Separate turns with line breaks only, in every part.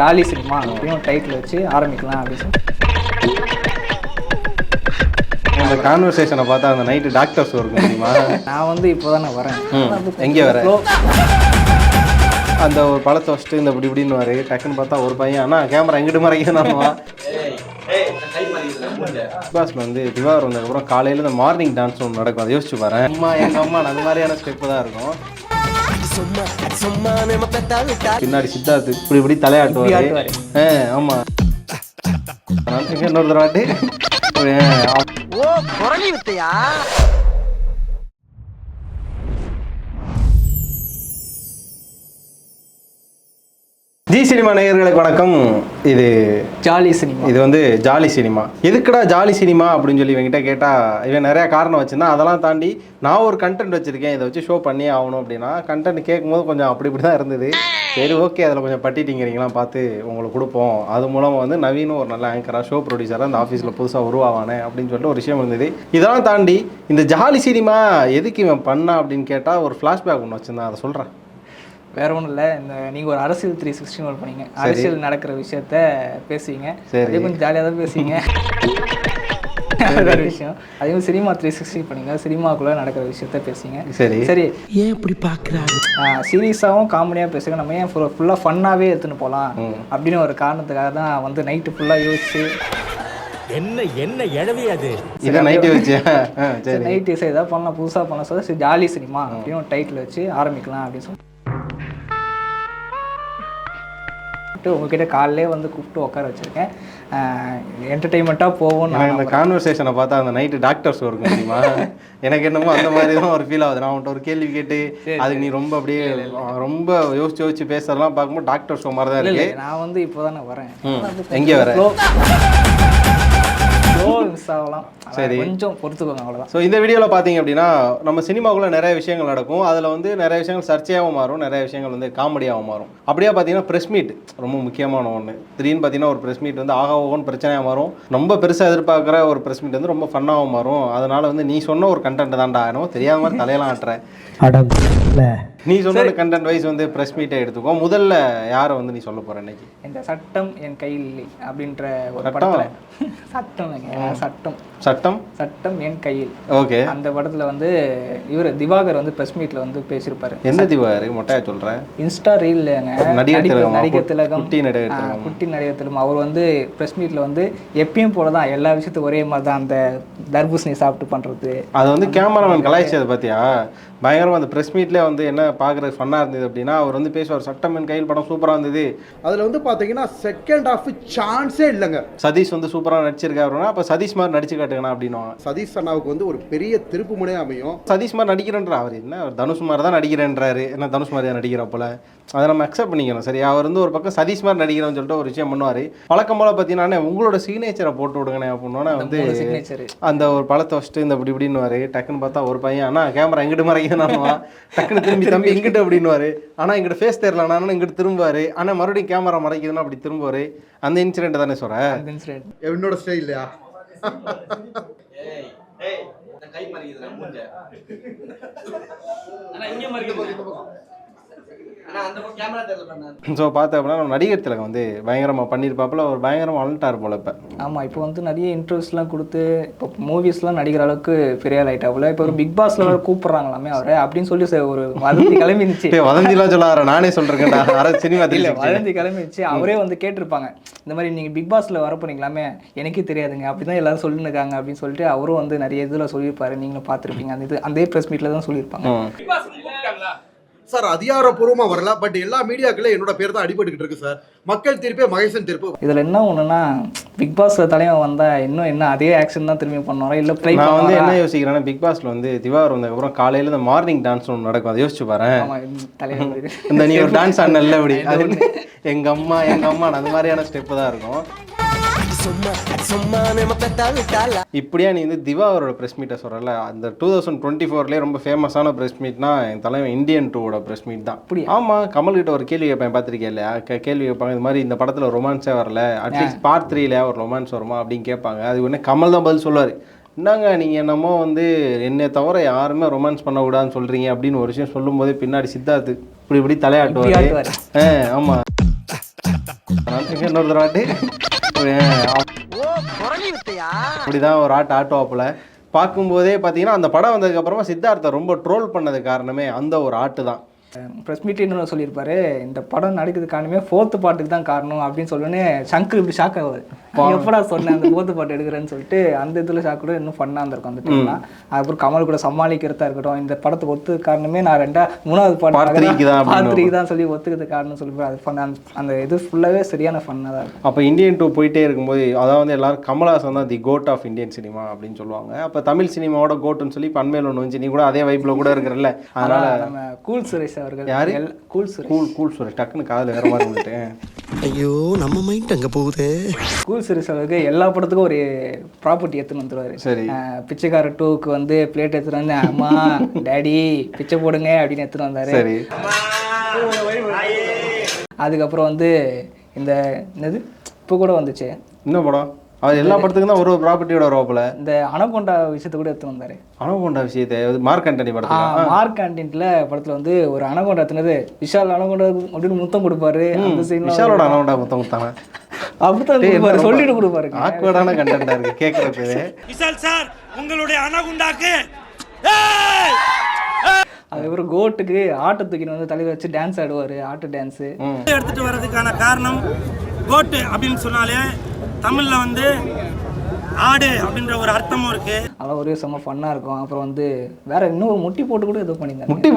Jolly cinema அப்படின்னு title வச்சு ஆரம்பிக்கலாம் அப்படின்னு
அந்த கான்வர்சேஷனை பார்த்தா அந்த நைட்டு டாக்டர்ஸ் இருக்கும் தெரியுமா?
நான் வந்து இப்போ தானே வரேன்.
எங்கே வர
Flow-
அந்த ஒரு பழத்தை வச்சுட்டு இந்த இப்படி இப்படின்னு வரு டக்குன்னு பார்த்தா ஒரு பையன் அண்ணா கேமரா எங்கிட்டு மறைக்கணும்னுவா பாஸ்ல வந்து திவாகர் வந்ததுக்கப்புறம் காலையில் இந்த மார்னிங் டான்ஸ் ஒன்று நடக்கும். அதை யோசிச்சு பாரு அம்மா எங்கள் அம்மா அந்த மாதிரியான ஸ்டெப்பு தான் இருக்கும். பின்னாடி சித்தார்த்து இப்படி இப்படி தலையாட்டுவாரு. ஆ ஆமாம் இன்னொரு தடவை
ஓ குரலி வித்தையா?
ஜி சினிமா நேயர்களுக்கு வணக்கம். இது
ஜாலி சினிமா.
இது வந்து ஜாலி சினிமா. எதுக்குடா ஜாலி சினிமா அப்படின்னு சொல்லி இவங்கிட்ட கேட்டால் இவன் நிறையா காரணம் வச்சிருந்தான் அதெல்லாம் தாண்டி நான் ஒரு கண்டென்ட் வச்சுருக்கேன். இதை வச்சு ஷோ பண்ணி ஆகணும் அப்படின்னா கண்டென்ட் கேட்கும்போது கொஞ்சம் அப்படி இப்படி தான் இருந்தது. சரி ஓகே அதில் கொஞ்சம் பட்டிட்டிங்கிறீங்களா பார்த்து உங்களுக்கு கொடுப்போம். அது மூலமாக வந்து நவீனும் ஒரு நல்ல ஆங்கராக ஷோ ப்ரொடியூசராக அந்த ஆஃபீஸில் புதுசாக உருவாவானே அப்படின்னு சொல்லிட்டு ஒரு விஷயம் இருந்தது. இதெல்லாம் தாண்டி இந்த ஜாலி சினிமா எதுக்கு இவன் பண்ணா அப்படின்னு கேட்டால் ஒரு ஃப்ளாஷ்பேக் ஒன்று வச்சுருந்தான். அதை சொல்கிறேன்
வேற ஒன்றும் இல்லை. இந்த நீங்கள் ஒரு அரசியல் த்ரீ சிக்ஸ்டி ஒன் பண்ணீங்க. அரசியல் நடக்கிற விஷயத்த பேசுவீங்க. அதே கொஞ்சம் ஜாலியாக தான் பேசுவீங்க. விஷயம். அதே மாதிரி சினிமா த்ரீ சிக்ஸ்டி பண்ணீங்க. சினிமாக்குள்ளே நடக்கிற விஷயத்த பேசுங்க
சரி.
சரி.
ஏன் இப்படி பாக்குறாரு?
சீரியஸாகவும் காமெடியாக பேசுங்க. நம்ம ஏன் ஃபுல்லாக ஃபன்னாகவே எடுத்துன்னு போகலாம் அப்படின்னு ஒரு காரணத்துக்காக தான் வந்து நைட்டு ஃபுல்லாக யோசிச்சு.
என்ன என்ன எழவி அது?
இதை நைட்டு வச்சு.
நைட்டு ஏதாவது பண்ணலாம். புதுசாக பண்ண சொல்ல சரி ஜாலி சினிமா அப்படின்னு ஒரு டைட்டில் வச்சு ஆரம்பிக்கலாம் அப்படின்னு சொல்லிட்டு உங்ககிட்ட காலையிலே வந்து கூப்பிட்டு உட்கார வச்சுருக்கேன். என்டர்டெயின்மெண்ட்டாக போவோம்
எனக்கு இந்த கான்வர்சேஷனை பார்த்தா அந்த நைட்டு டாக்டர்ஸ் இருக்கும் தெரியுமா? எனக்கு என்னமோ அந்த மாதிரி தான் ஒரு ஃபீல் ஆகுது. நான் அவன்கிட்ட ஒரு கேள்வி கேட்டு அதுக்கு நீ ரொம்ப அப்படியே ரொம்ப யோசிச்சு யோசிச்சு பேசுறதெல்லாம் பார்க்கும்போது டாக்டர் ஷோ மாதிரி தான் இருக்கு.
நான் வந்து இப்போ தானே வரேன்.
எங்கே வர?
ஸ்லோ மிஸ் ஆகலாம்.
சரி.
கொஞ்சம் பொறுத்துக்கோங்க அவ்வளோதான்
ஸோ இந்த வீடியோவில் பார்த்தீங்க அப்படின்னா நம்ம சினிமாக்குள்ளே நிறைய விஷயங்கள் நடக்கும். அதில் வந்து நிறைய விஷயங்கள் சர்ச்சையாகவும் மாறும். நிறைய விஷயங்கள் வந்து காமெடியாகவும் மாறும். அப்படியே பார்த்தீங்கன்னா ப்ரெஸ் மீட் ரொம்ப முக்கியமான ஒன்று திடீர்னு பார்த்தீங்கன்னா ஒரு ப்ரெஸ் மீட் வந்து ஆகா ஓகோன்னு பிரச்சனையாக மாறும். ரொம்ப பெருசாக எதிர்பார்க்குற ஒரு ப்ரெஸ் மீட் வந்து ரொம்ப ஃபன்னாகவும் மாறும். அதனால வந்து நீ சொன்ன ஒரு கண்டென்ட் தான்டா. தெரியாத மாதிரி தலையெல்லாம் ஆட்டுறேன் நீ சொன்ன கண்டென்ட் வைஸ் வந்து ப்ரெஸ் மீட்டை எடுத்துக்கோ. முதல்ல யாரை வந்து நீ சொல்ல போற இன்னைக்கு?
இந்த சட்டம் என் கையில் இல்லை அப்படின்ற ஒரு? படத்தில். சட்டம் சட்டம்.
சட்டம்?
சட்டம் என் கையில்.
ஓகே.
அந்த படத்துல வந்து இவர் திவாகர் வந்து பிரஸ் மீட்ல வந்து பேசியிருப்பாரு.
எந்த திவாரு மொட்டையா சொல்கிறேன்
இன்ஸ்டா ரீல்லைங்க
நடிகர் திலகம், குட்டி நடிகர்.
குட்டி நடிகர் திலகம். அவர் வந்து பிரஸ் மீட்ல வந்து எப்பயும் போல தான் எல்லா விஷயத்துக்கும் ஒரே மாதிரி தான் அந்த தர்பூசணி சாப்பிட்டு பண்றது.
அது வந்து கேமராமேன் கலாய்ச்சது பார்த்தியா பயங்கரமா அந்த ப்ரெஸ் மீட்லேயே வந்து என்ன பார்க்குறது ஃபன்னாக இருந்தது அப்படின்னா அவர் வந்து பேசுவார் சட்டமன் கையில் படம் சூப்பராக இருந்தது.
அதில் வந்து பார்த்தீங்கன்னா செகண்ட் ஹாஃப் சான்ஸே இல்லைங்க.
சதீஷ் வந்து சூப்பராக நடிச்சிருக்காருன்னா அப்போ சதீஷ் மாதிரி நடிச்சு காட்டுங்கண்ணா அப்படின்னுவாங்க.
சதீஷ் அண்ணாவுக்கு வந்து ஒரு பெரிய திருப்பு முனையாக அமையும்.
சதீஷ் மாதிரி நடிக்கிறேன்ற அவர் என்ன? தனுஷ் மாதிரி தான் நடிக்கிறேன்றாரு. என்ன தனுஷ் மாதிரியா நடிக்கிற போல? அதை நம்ம அக்செப்ட் பண்ணிக்கணும். சரி அவர் வந்து ஒரு பக்கம் சதீஷ் மாதிரி நடிக்கிறேன்னு சொல்லிட்டு ஒரு விஷயம் பண்ணுவார். வழக்கம் போல பார்த்தீங்கன்னா உங்களோட சிக்னேச்சரை போட்டு விடுங்கண்ணே அப்படின்னா வந்து அந்த ஒரு பழத்தை வச்சுட்டு இந்த இப்படி இப்படின்னு டக்குன்னு பார்த்தா ஒரு பையன் அண்ணா கேமரா எங்கிட்டு மறைக்குதுன்னு டக்குன்னு திரும்பி தம்பி எங்கிட்ட? அப்படின்னுவாரு. ஆனால் எங்கிட்ட ஃபேஸ் தெரியல ஆனால் இங்கிட்டு திரும்புவாரு. ஆனால் மறுபடியும் கேமரா மறைக்குதுன்னா அப்படி திரும்புவாரு. அந்த இன்சிடென்ட் தானே சொல்கிறேன்
அந்த இன்சிடென்ட்
என்னோட ஸ்டைல் இல்லையா கை மறிக்குது மூஞ்ச.
ஆனா இங்க மறிக்க ஸோ பார்த்த அப்படின்னா நம்ம நடிகர் திலகம் வந்து பயங்கரமாக பண்ணியிருப்பாப்புல ஒரு பயங்கரமாக வளர்ட்டார் போல இப்போ.
ஆமா இப்போ வந்து நிறைய இன்டர்வியூஸ்லாம் கொடுத்து இப்போ மூவிஸ்லாம் நடிக்கிற அளவுக்கு பெரிய ஆள் ஆயிட்டாப்புல. இப்போ ஒரு பிக் பாஸ்ல வேற கூப்பிடுறாங்களாமே அவரை அப்படின்னு சொல்லி ஒரு வதந்தி கிளம்பிருந்துச்சு
வதந்திலாம் சொல்லாத நானே சொல்றேன்டா. அரை சினிமா
இல்ல
தெரியல
வதந்தி கிளம்பிடுச்சு அவரே வந்து கேட்டிருப்பாங்க இந்த மாதிரி நீங்க பிக் பாஸ்ல வர போனீங்களாமே எனக்கே தெரியாதுங்க அப்படிதான் எல்லாரும் சொல்லிருக்காங்க அப்படின்னு சொல்லிட்டு அவரும் வந்து நிறைய இதுல சொல்லியிருப்பாரு. நீங்களும் பார்த்திருப்பீங்க. அந்த இது அந்த ப்ரெஸ் மீட்ல தான் சொல்லியிருப்பாங்க.
சார் அதிகாரப்பூர்வமாக வரல பட் எல்லா மீடியாக்களும் என்னோட பேர் தான் அடிபட்டுக்கிட்டு இருக்கு சார். மக்கள் தீர்ப்பே மகேசன் தீர்ப்பு.
இதுல என்ன ஒண்ணுன்னா பிக் பாஸ்ல தலைவன் வந்தா இன்னும் என்ன அதே ஆக்ஷன் தான் திரும்பி பண்ணுவாரா? இல்ல ட்ரை
நான் வந்து என்ன யோசிக்கிறேன்னா பிக் பாஸ்ல வந்து திவாகர் வந்ததுக்கப்புறம் காலையில இந்த மார்னிங் டான்ஸ் ஒன்று நடக்கும். அதை யோசிச்சு பாரு இந்த நீ ஒரு டான்ஸ் ஆடல அப்படி. எங்க அம்மா எங்க அம்மா அந்த மாதிரியான ஸ்டெப் தான் இருக்கும்.
சும்மா சும்மா நம்ம பெத்தா விட்டால?
இப்படியா நீ வந்து திவாகரோட ப்ரெஸ் மீட்டை சொல்கிறல அந்த டூ தௌசண்ட் டுவெண்ட்டி ஃபோர்லேயே ரொம்ப ஃபேமஸான ப்ரெஸ் மீட்னா என் தலைவன் இந்தியன் டூவோட ப்ரெஸ் மீட் தான்.
அப்படியா?
ஆமாம் கமல் கிட்ட ஒரு கேள்வி கேட்பேன் பார்த்துருக்கேன் இல்லையா? கேள்வி கேட்பாங்க இது மாதிரி இந்த படத்தில் ரொமான்ஸே வரல. அட்லீஸ்ட் பார்ட் த்ரீல ஒரு ரொமான்ஸ் வருமா? அப்படின்னு கேட்பாங்க. அது உடனே கமல் தான் பதில் சொல்லுவார். என்னங்க நீங்கள் என்னமோ வந்து என்னை தவிர யாருமே ரொமான்ஸ் பண்ணக்கூடாதுன்னு சொல்கிறீங்க அப்படின்னு ஒரு விஷயம் சொல்லும்போதே பின்னாடி சித்தார்த்து இப்படி இப்படி தலையாட்டுவார். ஆ ஆமாம் இன்னொரு தடவை அப்படிதான் ஒரு ஆட்டு ஆட்டுவாப்புல. பார்க்கும்போதே பார்த்தீங்கன்னா அந்த படம் வந்ததுக்கு அப்புறமா சித்தார்த்தை ரொம்ப ட்ரோல் பண்ணது காரணமே அந்த ஒரு ஆட்டு தான்
ப்ரெஸ் மீட் என்ன சொல்லியிருப்பாரு இந்த படம் நடிக்கிறது காரணமே ஃபோர்த்து பாட்டுக்கு தான் காரணம் அப்படின்னு சொல்லணுன்னே சங்கர் இப்படி ஷாக் ஆகுது எப்படா சொன்னேன் அந்த ஃபோர்த்து பாட்டு எடுக்கிறேன்னு சொல்லிட்டு அந்த இதில் ஷாக் கூட இன்னும் ஃபன்னாக இருந்திருக்கும் அந்த டைம்லாம் அதுக்கப்புறம் கமல் கூட சமாளிக்கிறதா இருக்கட்டும் இந்த படத்துக்கு ஒத்துக்கு காரணமே நான் ரெண்டா மூணாவது பாட்டு தான் சொல்லி ஒத்துக்கிறது காரணம் சொல்லி அது ஃபன் அந்த இது ஃபுல்லாகவே சரியான ஃபன்னாக தான் இருக்கும்.
அப்போ இந்தியன் டூ போயிட்டே இருக்கும்போது அதாவது வந்து எல்லாரும் கமலஹாசன் தான் the goat of Indian cinema அப்படின்னு சொல்லுவாங்க. அப்போ தமிழ் சினிமாவோட கோட்டுன்னு சொல்லி பண்மையில் ஒன்று வந்து நீ கூட அதே வைப்பில் கூட இருக்கிறல்ல. அதனால
நம்ம கூல் சுரேஷ் அவர்கள்.
யாரு?
கூல் சுரேஷ்.
கூல் கூல் சொல்லி டக்குன்னு காதில் வேற மாதிரி வந்துட்டேன்
ஐயோ நம்ம மைண்ட் அங்க போகுதே.
கூல் சுரேஷ் அவருக்கு எல்லா படத்துக்கும் ஒரு ப்ராப்பர்ட்டி எடுத்துன்னு வந்துருவாரு.
சரி.
பிச்சைக்கார டூக்கு வந்து பிளேட் எடுத்துட்டு வந்து அம்மா டேடி பிச்சை போடுங்க அப்படின்னு எடுத்துட்டு வந்தாரு.
சரி.
அதுக்கப்புறம் வந்து இந்த என்னது? இப்போ கூட வந்துச்சு.
என்ன படம். அவர் எல்லா படத்துக்கும் தான் ஒரு ஒரு ப்ராப்பர்ட்டியோட வருவாப்புல
இந்த அனகொண்டா விஷயத்தை கூட எடுத்துட்டு வந்தாரு.
அனுகொண்ட விஷயத்தை மார்க் ஆண்டனி படத்துல.
மார்க் கேண்டீன்ல படத்துல வந்து ஒரு அனகொண்டா எடுத்துனது. விஷால் அனகொண்டா அப்படின்னு முத்தம் கொடுப்பாரு. அந்த சீன்ல
விஷாலோட அனகொண்டா முத்தம் முத்தான
அப்படித்தான் சொல்லிட்டு கொடுப்பாரு
ஆக்வர்டான கண்டென்ட்டா இருக்கு கேட்கறதுக்கு
விஷால் சார் உங்களுடைய அணகுண்டாக்கு
அதுக்கப்புறம் கோட்டுக்கு ஆட்டை தூக்கின்னு வந்து தலையில வச்சு டான்ஸ் ஆடுவாரு ஆட்டு டான்ஸு
எடுத்துட்டு வர்றதுக்கான காரணம் கோட்டு அப்படின்னு சொன்னாலே தமிழ்ல வந்து ஆடு அப்படின்ற ஒரு அர்த்தமும் இருக்கு.
அதெல்லாம் ஒரே செம்ம ஃபன்னாக இருக்கும். அப்புறம் வந்து வேற இன்னும் ஒரு முட்டி போட்டு கூட ஏதோ பண்ணியிருந்தாங்க.
முட்டி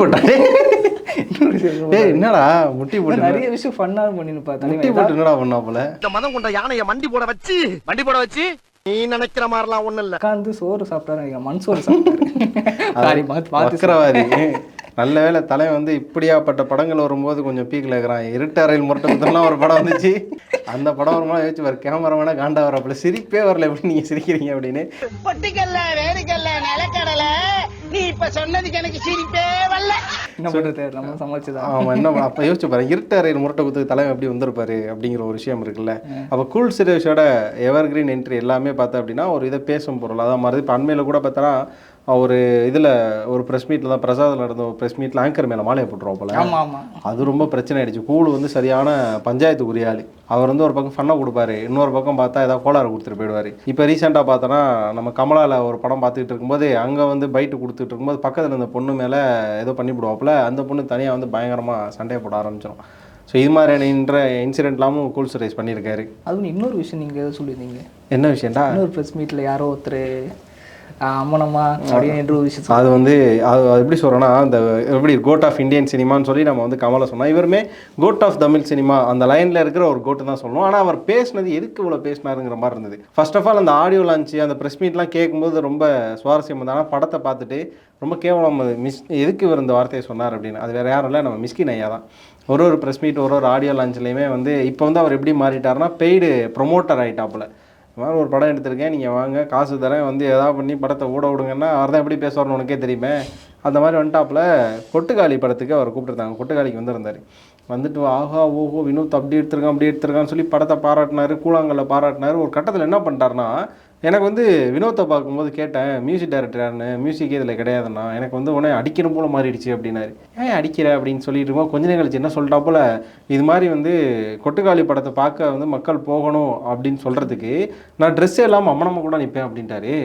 ஏய் என்னடா முட்டி போட்டு?
நிறைய விஷயம் ஃபன்னாக பண்ணிருப்பா
முட்டி போட்டு என்னடா பண்ணாப்புல?
இந்த மதம் கொண்ட யானைய மண்டி போட வச்சு வண்டி போட வச்சு நீ நினைக்கிற மாதிரிலாம் ஒண்ணும் இல்ல.
உட்காந்து சோறு சாப்பிட்டாரு நினைக்கிறேன். மண் சோறு சாப்பிட்டாரு. சாரி பார்த்து
நல்ல வேளை தலைவன் வந்து இப்படியாப்பட்ட படங்கள் வரும்போது கொஞ்சம் பீக்கில் இருக்கிறான் இருட்டு அறையில் முரட்டை ஒரு படம் வந்துச்சு. அந்த படம் வரும்போது யோசிச்சு வர கேமராமேனா காண்டா வரப்பல சிரிப்பே வரல எப்படி நீங்கள் சிரிக்கிறீங்க அப்படின்னு.
பொட்டிக்கல்ல வேடிக்கல்ல நிலக்கடலை நீ இப்ப சொன்னதுக்கு எனக்கு சிரிப்பே வரல.
என்ன பண்ணுறது நம்ம சமாளிச்சுதான்.
ஆமாம் என்ன அப்போ யோசிச்சு பாரு இருட்டு அறையில் முரட்டை குத்துக்கு தலைவன் எப்படி வந்திருப்பாரு அப்படிங்கிற ஒரு விஷயம் இருக்குல்ல. அப்போ கூல் சுரேஷோட எவர் கிரீன் என்ட்ரி எல்லாமே பார்த்தா அப்படின்னா ஒரு இதை பேசும் பொருள். அதான் மாதிரி இப்போ அண்மையில் கூட பார்த்தோன்னா ஒரு இதில் ஒரு ப்ரெஸ் மீட்டில் தான் பிரசாதில் நடந்த ஒரு ப்ரெஸ் மீட்டில் ஆங்கர் மேலே மாலையை போட்டுருவோம் போல.
ஆமா ஆமா.
அது ரொம்ப பிரச்சனை ஆயிடுச்சு. கூழு வந்து சரியான பஞ்சாயத்து குறியாளி அவர் வந்து ஒரு பக்கம் ஃபன்னாக கொடுப்பாரு. இன்னொரு பக்கம் பார்த்தா ஏதாவது கோளாறு கொடுத்துட்டு போயிடுவார். இப்போ ரீசெண்டாக பார்த்தோன்னா நம்ம கமலாவில் ஒரு படம் பார்த்துக்கிட்டு இருக்கும்போது அங்கே வந்து பைட்டு கொடுத்துட்டு இருக்கும்போது பக்கத்தில் இருந்த பொண்ணு மேலே ஏதோ பண்ணிவிடுவாப்புல அந்த பொண்ணு தனியாக வந்து பயங்கரமாக சண்டையை போட ஆரம்பிச்சிடும் ஸோ இது மாதிரியான இன்ற இன்சிடென்ட்லாமும் கூல் சுரேஷ் பண்ணியிருக்காரு.
அதுவும் இன்னொரு விஷயம் நீங்க ஏதோ சொல்லியிருந்தீங்க.
என்ன விஷயம்டா?
இன்னொரு ப்ரெஸ் மீட்ல யாரோ ஒருத்தர் அம்மனம்மா அப்படின்னு ஒரு விஷயம்
அது வந்து அது எப்படி சொல்கிறேன்னா அந்த எப்படி கோட் ஆஃப் இந்தியன் சினிமான்னு சொல்லி நம்ம வந்து கமலை சொன்னோம். இவருமே கோட் ஆஃப் தமிழ் சினிமா அந்த லைனில் இருக்கிற ஒரு கோட்டு தான் சொல்லணும். ஆனால் அவர் பேசினது எதுக்கு இவ்வளோ பேசினாருங்கிற மாதிரி இருந்தது. ஃபர்ஸ்ட் ஆஃப் ஆல் அந்த ஆடியோ லான்ச்சு அந்த ப்ரெஸ் மீட்லாம் கேட்கும்போது ரொம்ப சுவாரஸ்யம் இருந்தது. ஆனால் படத்தை பார்த்துட்டு ரொம்ப கேவலம் மிஸ் எதுக்கு இவர் இந்த வார்த்தையை சொன்னார் அப்படின்னு. அது வேறு யாரும் இல்லை நம்ம மிஸ்கின் ஐயா தான். ஒரு ஒரு ப்ரெஸ் மீட் ஒரு ஒரு ஆடியோ லான்ச்லேயுமே வந்து இப்போ வந்து அவர் எப்படி மாறிட்டாருன்னா பெய்டு ப்ரொமோட்டர் ஆகிட்டாப்புல இந்த மாதிரி ஒரு படம் எடுத்திருக்கேன் நீங்கள் வாங்க காசு தரேன் வந்து எதாவது பண்ணி படத்தை ஓட விடுங்கன்னா அவர் தான் எப்படி பேசுவார்னு உனக்கே தெரியுமே. அந்த மாதிரி வந்துட்டாப்புல கொட்டுக்காளி படத்துக்கு அவர் கூப்பிட்டுருந்தாங்க கொட்டுக்காளிக்கு வந்திருந்தார். வந்துட்டு ஆஹா ஓஹோ வினோத் அப்படி எடுத்திருக்கான் அப்படி எடுத்திருக்கான்னு சொல்லி படத்தை பாராட்டினாரு கூழாங்கல்ல பாராட்டினாரு. ஒரு கட்டத்தில் என்ன பண்ணிட்டாருன்னா எனக்கு வந்து வினோத்தை பார்க்கும்போது கேட்டேன் மியூசிக் டைரக்டர் யாருன்னு? மியூசிக் இதில் கிடையாதுண்ணா. எனக்கு வந்து உடனே அடிக்கணும் போல மாறிடுச்சு அப்படின்னாரு. ஏன் அடிக்கிற அப்படின்னு சொல்லிட்டு இருக்கோம் கொஞ்ச நேரம் கழிச்சு என்ன சொல்லிட்டாப்புல இது மாதிரி வந்து கொட்டுக்காளி படத்தை பார்க்க வந்து மக்கள் போகணும் அப்படின்னு சொல்கிறதுக்கு நான் ட்ரெஸ்ஸே இல்லாமல் அம்மனம்மா கூட நிற்பேன் அப்படின்ட்டாரு.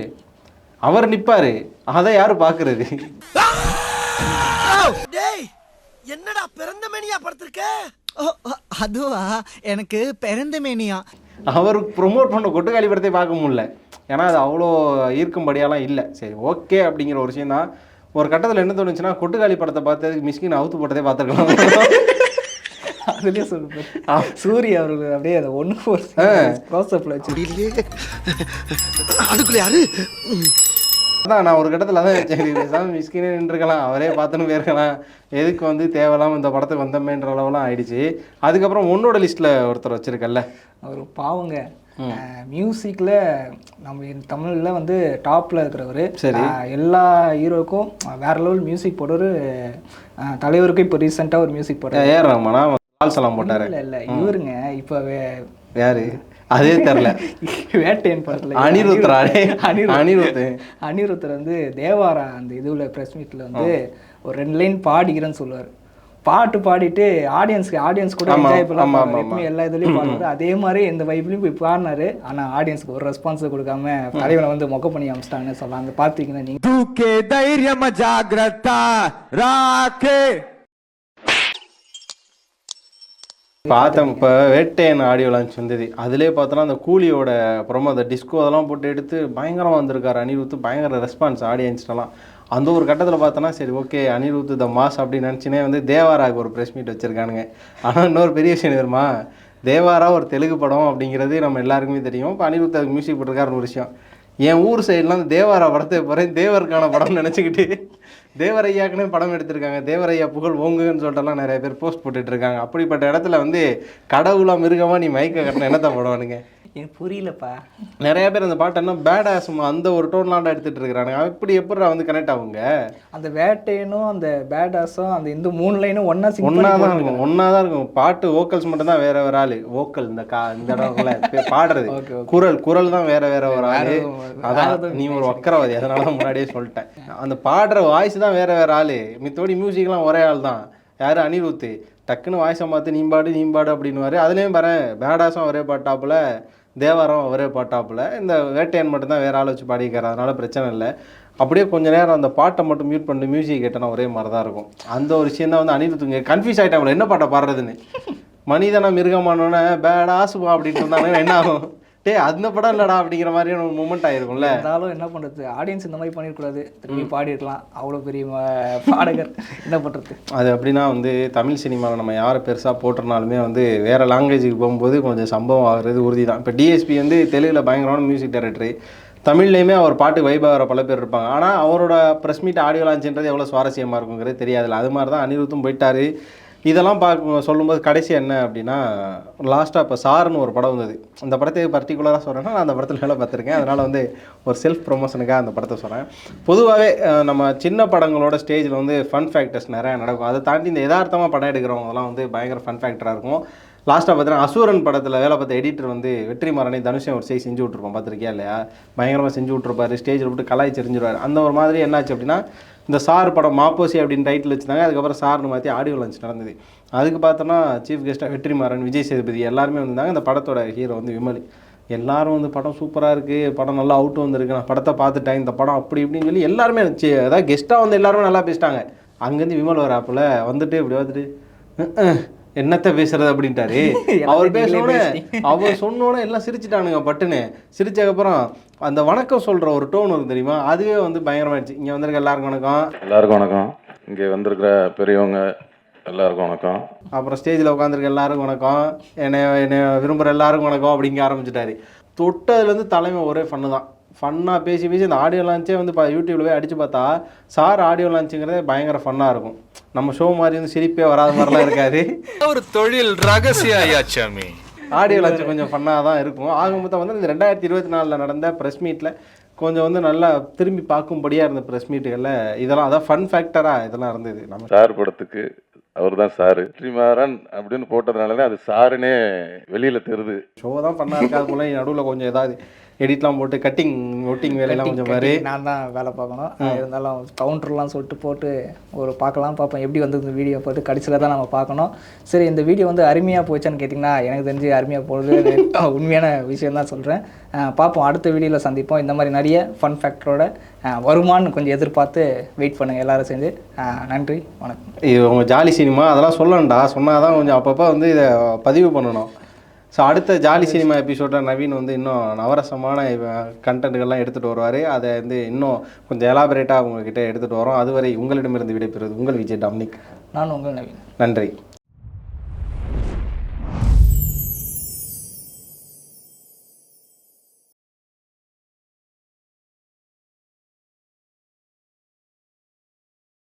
அவர் நிற்பாரு அதை யார் பார்க்கறது
என்னடா பிறந்த மேனியா படுத்திருக்க
அதுவா? எனக்கு பிறந்த மேனியா
அவருக்கு ப்ரொமோட் பண்ண கொட்டுக்காளி படத்தை பார்க்க முடியல. ஏன்னா அது அவ்வளோ ஈர்க்கும்படியாலாம் இல்லை. சரி ஓகே அப்படிங்கிற ஒரு விஷயம் தான். ஒரு கட்டத்தில் என்ன தோணுச்சுன்னா கொட்டுக்காளி படத்தை பார்த்ததுக்கு மிஸ்கின் அவுத்து போட்டதே பார்த்துருக்கலாம்.
அதுலயே சொல்லுவார் சூரிய அவர்கள் அப்படியே அதை ஒன்று
முடியலையே அதுக்குள்ள யாரு?
அதான் நான் ஒரு கட்டத்தில் அதான் சரி பேசாமல் மிஸ்கினே நின்றுக்கலாம் அவரே பார்த்துன்னு போயிருக்கலாம். எதுக்கு வந்து தேவையில்லாம இந்த படத்துக்கு வந்தமேன்ற அளவுலாம் ஆயிடுச்சு. அதுக்கப்புறம் உன்னோட லிஸ்ட்டில் ஒருத்தர் வச்சிருக்கல்ல?
அவர் பாவங்க. மியூசிக்கில் நம்ம தமிழில் வந்து டாப்பில் இருக்கிறவர்.
சரி.
எல்லா ஹீரோக்கும் வேற லெவல் மியூசிக் போடுறவர் தலைவருக்கும் இப்போ ரீசெண்டாக ஒரு மியூசிக் போடுறாரு.
ஏன் ராமனா கால்சலாம் போட்டாரு.
இல்லை இல்லை. இவருங்க. இப்போ
யாரு? அதே தெரில
வேட்டையன் படத்தில்
அனிருத்ரா
அனிருத்
அனிருத்
அனிருத்தர். வந்து தேவாரா அந்த இதுல ப்ரெஸ் மீட்டில் வந்து ஒரு ரெண்டு லைன் பாடிக்கிறேன்னு சொல்லுவார். பாட்டு பாடிட்டு ஆடியன்ஸ்க்கு ஆடியன்ஸ் கூட என்ஜாய் பண்ணலாம் எப்பவுமே எல்லா இதுலயும் பாடுவாரு. அதே மாதிரி இந்த வைப்லயும் போய் பாடினாரு. ஆனா ஆடியன்ஸ்க்கு ஒரு ரெஸ்பான்ஸ் கொடுக்காம தலைவனை வந்து மொக்க பண்ணி அமிச்சிட்டாங்கன்னு சொல்லலாம் அந்த பாத்தீங்கன்னா நீங்க
தூக்கே தைரியம் ஜாகிரதா ராக்கே.
பார்த்தேன் இப்போ வேட்டையன் ஆடியோ லான்ச் வந்தது அதிலே பார்த்தோன்னா அந்த கூலியோட அப்புறமா அந்த டிஸ்கோ அதெல்லாம் போட்டு எடுத்து பயங்கரமாக வந்திருக்காரு. அனிருத்து பயங்கர ரெஸ்பான்ஸ் ஆடியன்ஸ்டெல்லாம் அந்த ஒரு கட்டத்தில் பார்த்தோன்னா சரி ஓகே அனிருத் த மாஸ் அப்படின்னு நினச்சினே வந்து தேவாராவுக்கு ஒரு ப்ரெஸ் மீட் வச்சுருக்கானுங்க. ஆனால் இன்னொரு பெரிய விஷயம் வருமா தேவாரா ஒரு தெலுங்கு படம் அப்படிங்கிறது நம்ம எல்லாருக்குமே தெரியும். இப்போ அனிருத் அதுக்கு மியூசிக் போட்டிருக்காருன்னு ஒரு விஷயம். என் ஊர் சைட்லாம் தேவாரா படத்தை போகிறேன் தேவருக்கான படம்னு நினச்சிக்கிட்டு தேவரையாக்குன்னு படம் எடுத்திருக்காங்க. தேவரையா புகழ் ஓங்குன்னு சொல்லிட்டுலாம் நிறைய பேர் போஸ்ட் போட்டுட்ருக்காங்க அப்படிப்பட்ட இடத்துல வந்து கடவுளா மிருகமாக நீ மயக்க கட்டின என்னத்தான் போடுவானுங்க?
எனக்கு புரியலப்பா.
நிறைய பேர் அந்த பாட்டு என்ன பேட் ஆசமா அந்த ஒரு டோன்லாண்டா எடுத்துட்டு இருக்கிறாங்க அப்படி எப்படி வந்து கனெக்ட் ஆகுங்க?
அந்த வேட்டையனும் அந்த பேடாஸும் அந்த இந்த மூணு லைனும் ஒன்னா
ஒன்னா தான் இருக்கும். ஒன்னா தான் இருக்கும். பாட்டு வோக்கல்ஸ் மட்டும் தான் வேற வேற ஆளு. வோக்கல் இந்த கா இந்த இடம்ல பாடுறது. குரல் குரல் தான் வேற வேற ஒரு ஆளு. அதான் நீ ஒரு வக்கரவாதி. அதனால தான் முன்னாடியே சொல்லிட்டேன். அந்த பாடுற வாய்ஸ் தான் வேற வேற ஆளு. மித்தோடி மியூசிக்லாம் ஒரே ஆள் தான் யாரு? அனிருத். டக்குன்னு வாய்ஸை மாற்றி நீம்பாடு நீம்பாடு அப்படின்னுவாரு. அதுலேயும் பாரு பேடாஸும் ஒரே பாட்டாப்புல தேவாரம் ஒரே பாட்டாப்புல இந்த வேட்டையன் மட்டும்தான் வேற ஆள் வச்சு பாடிக்கிறார் அதனால பிரச்சனை இல்லை. அப்படியே கொஞ்ச நேரம் அந்த பாட்டை மட்டும் மியூட் பண்ணிட்டு மியூசிக் கேட்டனா ஒரே மாதிரி தான் இருக்கும். அந்த ஒரு விஷயம் தான் வந்து அனிருத்துங்க கன்ஃபியூஸ் ஆகிட்டாங்களே என்ன பாட்டை பாடுறதுன்னு. மனிதனா மிருகமானோன்னே பேடாசுமா அப்படின்ட்டு இருந்தாங்கன்னா என்ன ஆகும்? டேய் அந்த படம் இல்லடா அப்படிங்கிற மாதிரியான ஒரு மூமெண்ட் ஆயிருக்கும்ல.
இருந்தாலும் என்ன பண்றது? ஆடியன்ஸ் இந்த மாதிரி பண்ணிடக்கூடாது திரும்பி பாடிருக்கலாம் அவ்வளவு பெரிய பாடகர் என்ன பண்றது?
அது அப்படின்னா வந்து தமிழ் சினிமாவில் நம்ம யாரை பெருசாக போட்டிருந்தாலுமே வந்து வேறு லாங்குவேஜுக்கு போகும்போது கொஞ்சம் சம்பவம் ஆகுறது உறுதி தான் இப்போ டிஎஸ்பி வந்து தெலுங்கில் பயங்கரமான மியூசிக் டைரக்டர் தமிழ்லையுமே அவர் பாட்டு வைப் ஆகிற பல பேர் இருப்பாங்க. ஆனால் அவரோட ப்ரெஸ் மீட் ஆடியோ லான்ச்ன்றது எவ்வளோ சுவாரஸ்யமாக இருக்குங்கிறது தெரியாதுல்ல. அது மாதிரி தான் அனிருத்தும் போயிட்டாரு. இதெல்லாம் பார்க்க சொல்லும்போது கடைசி என்ன அப்படின்னா லாஸ்ட்டாக இப்போ சார்னு ஒரு படம் வந்தது. அந்த படத்தை பர்டிகுலராக சொல்கிறேன்னா நான் அந்த படத்தில் வேலை பார்த்துருக்கேன். அதனால் வந்து ஒரு செல்ஃப் ப்ரொமோஷனுக்காக அந்த படத்தை சொல்கிறேன் பொதுவாகவே நம்ம சின்ன படங்களோட ஸ்டேஜில் வந்து ஃபன் ஃபேக்டர்ஸ் நிறையா நடக்கும். அதை தாண்டி இந்த யதார்த்தமாக படம் எடுக்கிறவங்கலாம் வந்து பயங்கர ஃபன் ஃபேக்டராக இருக்கும். லாஸ்ட்டாக பார்த்தீங்கன்னா அசூரன் படத்தில் வேலை பார்த்த எடிட்டர் வந்து வெற்றிமாறனை தனுஷன் ஒரு செய்தி செஞ்சு விட்ருப்போம் பார்த்துருக்கியா இல்லையா? பயங்கரமாக செஞ்சு விட்ருப்பாரு ஸ்டேஜில் விட்டு கலாய்ச்சி எறிஞ்சிருவாரு அந்த ஒரு மாதிரி என்னாச்சு அப்படின்னா இந்த சார் படம் மாப்போசி அப்படின்னு டைட்டில் வச்சுருந்தாங்க. அதுக்கப்புறம் சார்னு மாற்றி ஆடியோ லான்ச் நடந்தது. அதுக்கு பார்த்தோன்னா சீஃப் கெஸ்ட்டாக வெற்றிமாறன் விஜய் சேதுபதி எல்லாருமே வந்திருந்தாங்க. இந்த படத்தோட ஹீரோ வந்து விமல். எல்லாரும் வந்து படம் சூப்பராக இருக்குது படம் நல்லா அவுட் வந்திருக்கு. நான் படத்தை பார்த்துட்டேன். இந்த படம் அப்படி இப்படின்னு சொல்லி எல்லாருமே அதாவது கெஸ்ட்டாக வந்து எல்லாருமே நல்லா பேசிட்டாங்க. அங்கேருந்து விமல் வர ஆப்பில் வந்துட்டு இப்படி வந்துட்டு என்னத்த பேசுறது அப்படின்ட்டாரு. அவர் பேசணுன்னு அவர் சொன்னோன்னே எல்லாம் சிரிச்சிட்டானுங்க பட்டுன்னு. சிரிச்சதுக்கப்புறம் அந்த வணக்கம் சொல்கிற ஒரு டோன் வரும் தெரியுமா? அதுவே வந்து பயங்கரமாயிடுச்சு. இங்கே வந்திருக்க எல்லாருக்கும் வணக்கம்.
எல்லாருக்கும் வணக்கம். இங்கே வந்திருக்கிற பெரியவங்க எல்லாருக்கும் வணக்கம்.
அப்புறம் ஸ்டேஜில் உட்காந்துருக்க எல்லாருக்கும் வணக்கம். என்னை என்னை விரும்புகிற எல்லாருக்கும் வணக்கம் அப்படிங்க ஆரம்பிச்சிட்டாரு. தொட்டதுலேருந்து தலைமை ஒரே ஃபன்னு தான். ஃபன்னாக பேசி பேசி இந்த ஆடியோ லான்ச்சே வந்து இப்போ யூடியூப்ல போய் அடித்து பார்த்தா சார் ஆடியோ லான்ச்சுங்கிறதே பயங்கர ஃபன்னாக இருக்கும். நம்ம ஷோ மாதிரி வந்து சிரிப்பே வராத மாதிரிலாம் இருக்காது.
ஒரு தொழில் ரகசிய ஐயாச்சாமி
ஆடியோ லான்ச் கொஞ்சம் ஃபன்னாக தான் இருக்கும். ஆக மொத்தம் வந்து இந்த ரெண்டாயிரத்தி இருபத்தி நாலில் நடந்த ப்ரெஸ் மீட்டில் கொஞ்சம் வந்து நல்லா திரும்பி பார்க்கும்படியாக இருந்த ப்ரெஸ் மீட்டுகளில் இதெல்லாம் அதான் ஃபன் ஃபேக்டராக இதெல்லாம் இருந்தது. நம்ம
சார் படத்துக்கு அவர் தான் சாரு. ஸ்ரீமாறன் அப்படின்னு போட்டதுனால அது சாருனே வெளியில தெரியுது.
ஷோ தான் பண்ணா இருக்காது போல நடுவில் கொஞ்சம் ஏதாவது எடிட்லாம் போட்டு கட்டிங் ஒட்டிங் வேலையெல்லாம் கொஞ்சம் மாதிரி
நான் தான் வேலை பார்க்கணும். இருந்தாலும் கவுண்டர்லாம் சொல்லிட்டு போட்டு ஒரு பார்க்கலாம் பார்ப்போம். எப்படி வந்தது இந்த வீடியோ பார்த்து கடைசியில் தான் நம்ம பார்க்கணும். சரி இந்த வீடியோ வந்து அருமையாக போச்சான்னு கேட்டிங்கன்னா எனக்கு தெரிஞ்சு அருமையாக போகிறது உண்மையான விஷயம் தான் சொல்கிறேன் பார்ப்போம். அடுத்த வீடியோவில் சந்திப்போம். இந்த மாதிரி நிறைய ஃபன் ஃபேக்டரோட வருமானு கொஞ்சம் எதிர்பார்த்து வெயிட் பண்ணுங்கள் எல்லாரும் சேர்ந்து. நன்றி வணக்கம்.
இது உங்க ஜாலி சினிமா அதெல்லாம் சொல்லணும்டா. சொன்னால் தான் கொஞ்சம் அப்பப்போ வந்து இதை பதிவு பண்ணணும். ஸோ அடுத்த ஜாலி சினிமா எபிசோட நவீன் வந்து இன்னும் நவரசமான கண்டென்ட்கள்லாம் எடுத்துகிட்டு வருவார். அதை வந்து இன்னும் கொஞ்சம் எலாபரேட்டாக உங்ககிட்ட எடுத்துகிட்டு வரோம். அதுவரை உங்களிடமிருந்து விடைபெறுவது உங்கள் விஜய் டாமினிக்.
நான் உங்கள் நவீன்.
நன்றி.